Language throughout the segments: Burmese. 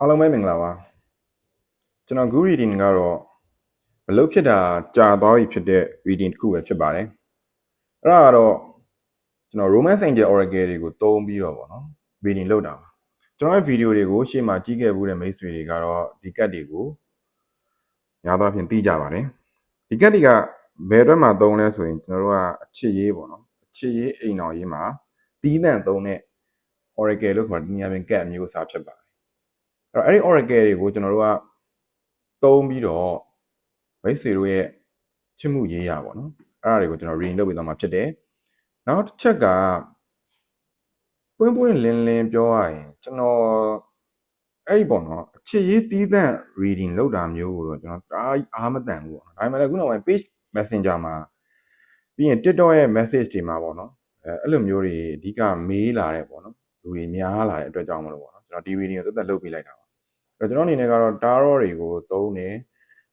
အားလုံးပဲမင်္ဂလာပါကျွန်တော် good reading ကတော့မလုပ်ဖြစ်တာကြာသွားပြီဖြစ်တဲ့ reading တစ်ခုပဲဖြစ်ပါတယ်အဲ့ဒါကတော့ကျွန်တော် romance angel oracle တွေကိုတုံးပြီးတော့ဗောနော် reading လုပ်တာပါကျွန်တော်ရဲ့ video တွေကိုရှေ့မှာကြည့်ခဲ့ဘူးတဲ့မိတ်ဆွေတွေကတော့ဒီကတ်တွေကိုများသောအားဖြင့်သိကြပါတယ်ဒီကတ်တွေကဘယ်အတွက်မှသုံးလဲဆိုရင်ကျွန်တော်တို့ကအချစ်ရေးပေါ့နော်အချစ်ရေးအိမ်တော်ရေးမှာတီးတန့်သုံးတဲ့ oracle လို့ခေါ်တဲ့ဒီနေရာပြင်ကတ်အမျိုးအစားဖြစ်ပါတယ်အဲ့ တော့အဲ့ဒီ oracle တွေကိုကျွန်တော်တို့ကသုံးပြီးတော့မိတ်ဆွေတို့ရဲ့ချစ်မှုရေးရပါတော့အဲ့ဒါတွေကိုကျွန်တော် reading လုပ်ပေးသွားမှာဖြစ်တယ်နောက်တစ်ချက်ကပွင့်ပွင့်လင်းလင်းပြောရရင်ကျွန်တော်အဲ့ဒီပေါ့နော်အချစ်ရေးတီးသန့် reading လုပ်တာမျိုးကိုတော့ကျွန်တော်အားအားမတန်ဘူးပေါ့နော်ဒါပေမဲ့လည်းခုနောက်ပိုင်း page messenger မှာပြီးရင် TikTok ရဲ့ message တွေမှာပေါ့နော်အဲအဲ့လိုမျိုးတွေအဓိကမေးလာတဲ့ပေါ့နော်လူတွေများလာတဲ့အတွက်ကြောင့်မလို့ပေါ့နော်ကျွန်တော်ဒီ reading ကိုတက်တက်လုပ်ပေးလိုက်တာပါအဲ့ တော့ကျွန်တော်အနေနဲ့ကတော့ tarot တွေကိုသုံးတယ်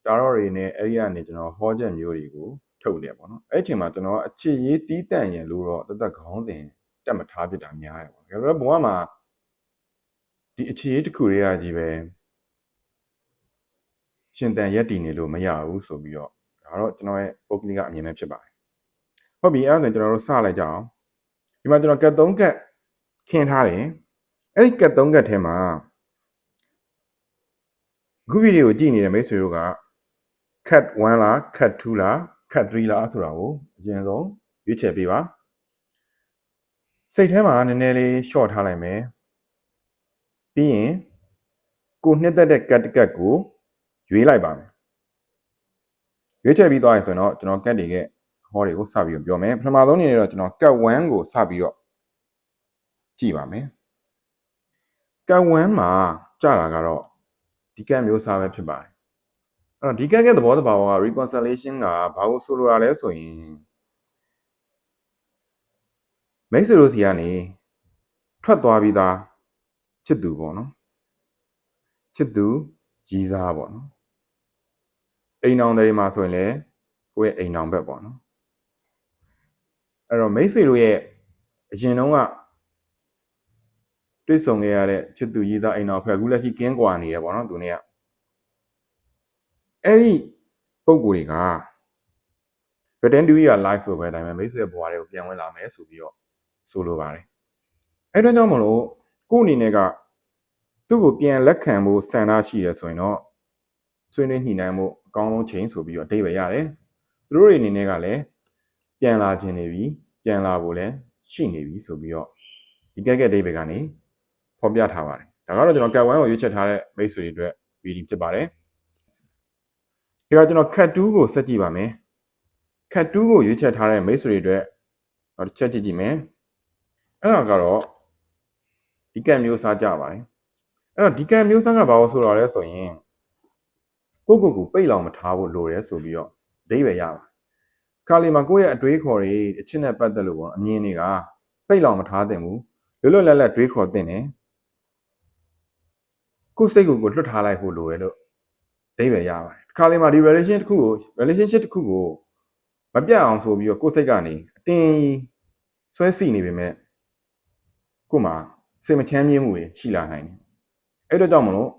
tarot တွေနဲ့အဲ့ဒီကနေကျွန်တော်ဟောချက်မျိုးတွေကိုထုတ်တယ်ပေါ့နော်အဲ့အချိန်မှာကျွန်တော်အချစ်ရေးတီးတန့်ရင်လို့တော့တက်တက်ခေါင်းတင်တက်မထားဖြစ်တာများတယ်ပေါ့ဒါပေမဲ့ဘဝမှာဒီအချစ်ရေးတစ်ခုတွေကကြီးပဲရှင်တန်ရက်တည်နေလို့မရဘူးဆိုပြီးတော့ဒါတော့ကျွန်တော်ရဲ့ပုဂ္ဂလိကအမြင်ပဲဖြစ်ပါတယ်ဟုတ်ပြီအဲ့ဒါဆိုရင်ကျွန်တော်တို့စလိုက်ကြအောင်ဒီမှာကျွန်တော်ကတ်3ကတ်ခင်းထားတယ်အဲ့ဒီကတ်3ကတ်ထဲမှာ အခုဗီဒီယိုကြည့်နေတဲ့မိတ်ဆွေတို့က cut 1လား cut 2လား cut 3လားဆိုတာကိုအရင်ဆုံးရွေးချယ်ပေးပါစိတ်ထဲမှာနည်းနည်းလေး short ထားလိုက်မယ်ပြီးရင်ကိုနှစ်သက်တဲ့ cut တစ်ကတ်ကိုရွေးလိုက်ပါမယ်ရွေးချယ်ပြီးသွားရင်ဆိုရင်တော့ကျွန်တော် cut တွေကဟောတွေကိုစပြီးတော့ပြောမယ်ပထမဆုံးအနေနဲ့တော့ကျွန်တော် cut 1ကိုစပြီးတော့ကြည့်ပါမယ် cut 1မှာကြာတာကတော့ ဒီ cut မျိုးစားပဲဖြစ်ပါတယ်အဲ့တော့ဒီကက်ကသဘောတဘာဝက reconciliation ကဘာကိုဆိုလိုတာလဲဆိုရင်မိတ်ဆွေတို့စီကနေထွက်သွားပြီးသားချစ်သူပေါ့နော်ချစ်သူကြီးစားပေါ့နော်အိမ်အောင်တွေမှာဆိုရင်လည်းကိုယ့်ရဲ့အိမ်အောင်ဘက်ပေါ့နော်အဲ့တော့မိတ်ဆွေတို့ရဲ့အရင်တုန်းက တွေ့ဆုံခဲ့ရတဲ့ချစ်သူကြီးသားအိမ်အောင်ဖက်အခုလက်ရှိကင်းကွာနေရပေါ့နော်သူเนี่ย အဲ့ဒီပုံကိုယ်တွေက return to your life လို့ပဲဒါပေမဲ့မိတ်ဆွေရဲ့ဘဝတွေကိုပြန်ဝင်လာမယ်ဆိုပြီးတော့ဆိုလိုပါတယ်အဲ့တော့ကြောင့်မလို့ကို့အနေနဲ့ကသူ့ကိုပြန်လက်ခံဖို့စံထားရှိတယ်ဆိုရင်တော့ဆွေးနွေးညှိနှိုင်းမှုအကောင်းဆုံးချိန်ဆိုပြီးတော့အတိတ်ပဲရတယ်သူတို့တွေအနေနဲ့ကလည်းပြန်လာခြင်းနေပြီပြန်လာဖို့လည်းရှိနေပြီဆိုပြီးတော့ဒီကက်ကက်အတိတ်ပဲကနေ ဖော်ပြထားပါတယ်ဒါကတော့ကျွန်တော်ကက်ဝမ်ကိုရွေးချက်ထားတဲ့မိတ်ဆွေတွေအတွက် reading ဖြစ်ပါတယ်ဒီကကျွန်တော် cut 2ကိုဆက်ကြည့်ပါမယ် cut 2ကိုရွေးချယ်ထားတဲ့မိတ်ဆွေတွေအတွက်တော့တစ်ချက်ကြည့်ကြည့်မယ်အဲ့ဒါကတော့ဒီကံမျိုးစားကြပါတယ်အဲ့တော့ဒီကံမျိုးစားကဘာလို့ဆိုတော့လဲဆိုရင်ကိုကိုကိုပိတ်လောင်မထားဖို့လိုတယ်ဆိုပြီးတော့အဓိပ္ပာယ်ရပါခါလီမှာကိုယ့်ရဲ့အတွေးခေါ်တွေအချင်းနဲ့ပတ်သက်လို့ပေါ့အမြင်တွေကပိတ်လောင်မထားသင့်ဘူးလွတ်လွတ်လပ်လပ်တွေးခေါ်သင့်တယ် ကိုယ်စိတ်ကိုကိုလွတ်ထားလိုက်ဖို့လိုတယ်လို့အဓိပ္ပာယ်ရပါတယ်ခါလေးမှာဒီ relation တစ်ခုကို relationship တစ်ခုကိုမပြတ်အောင်ဆိုပြီးတော့ကိုယ်စိတ်ကနေအတင်းဆွဲစီနေပေမဲ့ကို့မှာစိတ်မချမ်းမြေ့မှုတွေရှိလာနိုင်တယ်။အဲ့တော့ကြောင့်မလို့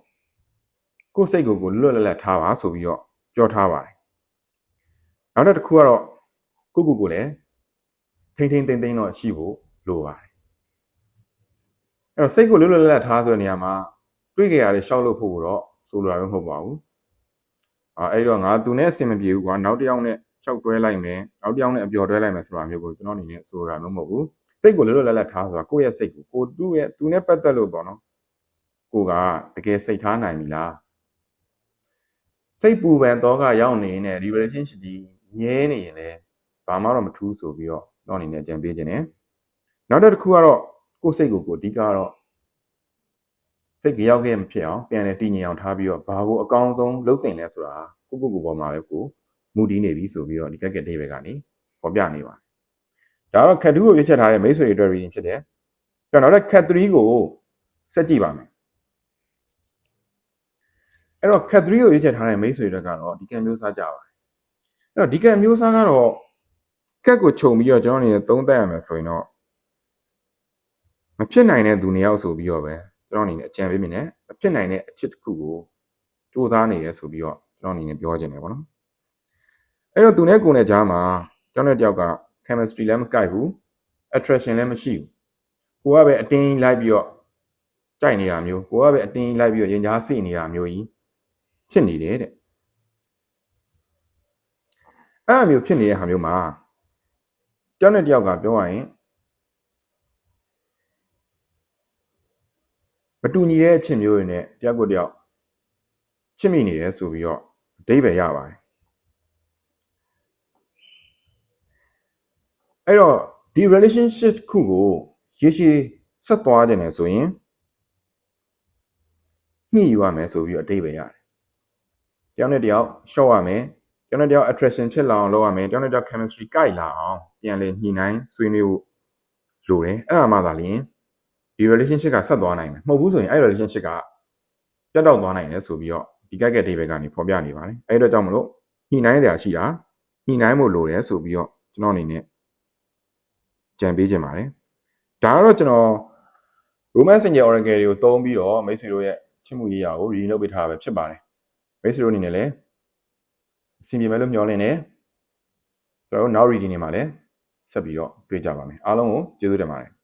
ကိုယ်စိတ်ကိုကိုလွတ်လပ်လပ်ထားပါဆိုပြီးတော့ပြောထားပါတယ်။နောက်တစ်ခုကတော့ကိုကိုကိုလည်းထိမ့်ထိမ့်သိမ့်သိမ့်တော့ရှိဖို့လိုပါတယ်။အဲ့တော့စိတ်ကိုလွတ်လွတ်လပ်လပ်ထားဆိုတဲ့နေရာမှာ တွေ့ကြရတဲ့ရှောက်လို့ဖို့တော့ဆိုလိုတာပဲမဟုတ်ပါဘူး။အာအဲ့တော့ငါသူနဲ့အဆင်မပြေဘူးကွာနောက်တစ်ယောက်နဲ့ရှောက်တွဲလိုက်မယ်နောက်တစ်ယောက်နဲ့အပျော်တွဲလိုက်မယ်ဆိုတာမျိုးကိုကျွန်တော်အနေနဲ့ဆိုတာမျိုးမဟုတ်ဘူးစိတ်ကိုလွတ်လွတ်လပ်လပ်ထားဆိုတာကိုယ့်ရဲ့စိတ်ကိုကိုသူ့ရဲ့သူနဲ့ပတ်သက်လို့ပေါ့နော်ကိုကတကယ်စိတ်ထားနိုင်ပြီလားစိတ်ပူပန်တော့ကရောက်နေနေဒီ relationship ကြီးငြဲနေရင်လည်းဘာမှတော့မထူးဆိုပြီးတော့တော့အနေနဲ့ကြံပေးခြင်း ਨੇ နောက်တစ်ခုကတော့ကိုယ်စိတ်ကိုကိုအဓိကတော့ စိတ်ကြောက်ခဲ့မဖြစ်အောင်ပြန်လဲတည်ငြိမ်အောင်ထားပြီးတော့ဘာကိုအကောင်းဆုံးလုပ်တင်လဲဆိုတာကိုကိုကိုပေါ်မှာပဲကိုမူတည်နေပြီဆိုပြီးတော့ဒီကက်ကက်ဒေးဘယ်ကနေပေါ်ပြနေပါတယ်ဒါတော့ခက်2ကိုရွေးချက်ထားတဲ့မိတ်ဆွေတွေအတွက် reading ဖြစ်တယ်ကျွန်တော်တို့ခက်3ကိုဆက်ကြည့်ပါမယ်အဲ့တော့ခက်3ကိုရွေးချက်ထားတဲ့မိတ်ဆွေတွေကတော့ဒီကံမျိုးစားကြပါတယ်အဲ့တော့ဒီကံမျိုးစားကတော့ကက်ကိုခြုံပြီးတော့ကျွန်တော်အနေနဲ့သုံးသပ်ရမယ်ဆိုရင်တော့မဖြစ်နိုင်တဲ့သူနှစ်ယောက်ဆိုပြီးတော့ပဲ ကျွန်တော်အနေနဲ့အကြံပေးမိတယ်မဖြစ်နိုင်တဲ့အချစ်တစ်ခုကိုကြိုးစားနေတယ်ဆိုပြီးတော့ကျွန်တော်အနေနဲ့ပြောချင်တယ်ပေါ့နော်အဲ့တော့သူနဲ့ကိုယ်နဲ့ကြားမှာတယောက်နဲ့တယောက်က chemistry လည်းမကိုက်ဘူး attraction လည်းမရှိဘူးကိုကပဲအတင်းလိုက်ပြီးတော့ကြိုက်နေတာမျိုးကိုကပဲအတင်းလိုက်ပြီးတော့ရင်ကြားစိနေတာမျိုးကြီးဖြစ်နေတယ်တဲ့အဲ့အမျိုးဖြစ်နေတဲ့ဟာမျိုးမှာတယောက်နဲ့တယောက်ကပြောရရင် တူညီတဲ့အချင်းမျိုးတွေနဲ့တယောက်ကိုတယောက်ချစ်မိနေတယ်ဆိုပြီးတော့အဓိပ္ပာယ်ရပါတယ်အဲ့တော့ဒီ relationship တစ်ခုကိုရေရှည်ဆက်သွားကြတယ်ဆိုရင်ညှိယူရမယ်ဆိုပြီးတော့အဓိပ္ပာယ်ရတယ်တယောက်နဲ့တယောက်ရှော့ရမယ်တယောက်နဲ့တယောက် attraction ဖြစ်လာအောင်လုပ်ရမယ်တယောက်နဲ့တယောက် chemistry ကိုက်လာအောင်ပြန်လည်ညှိနှိုင်းဆွေးနွေးဖို့လိုတယ်အဲ့ဒါမှသာလျှင် ဒီ relationship ကဆက်သွားနိုင်မယ်မဟုတ်ဘူးဆိုရင်အဲ့ relationship ကပြတ်တောက်သွားနိုင်တယ်ဆိုပြီးတော့ဒီကက်ကက်ဒေးဘက်ကနေဖော်ပြနေပါတယ်အဲ့ဒီတော့ကြောင့်မလို့ညှိနှိုင်းတဲ့အရှိတာညှိနှိုင်းဖို့လိုတယ်ဆိုပြီးတော့ကျွန်တော်အနေနဲ့ကြံပေးခြင်းပါတယ်ဒါကတော့ကျွန်တော် romance single oracle တွေကိုတုံးပြီးတော့မိတ်ဆွေတို့ရဲ့ချစ်မှုရေးရာကို reading လုပ်ပေးထားတာပဲဖြစ်ပါတယ်မိတ်ဆွေတို့အနေနဲ့လည်းအဆင်ပြေမယ်လို့မျှော်လင့်တယ်ကျွန်တော်တို့ now reading နေမှာလည်းဆက်ပြီးတော့တွေ့ကြပါမယ်အားလုံးကိုကျေးဇူးတင်ပါတယ်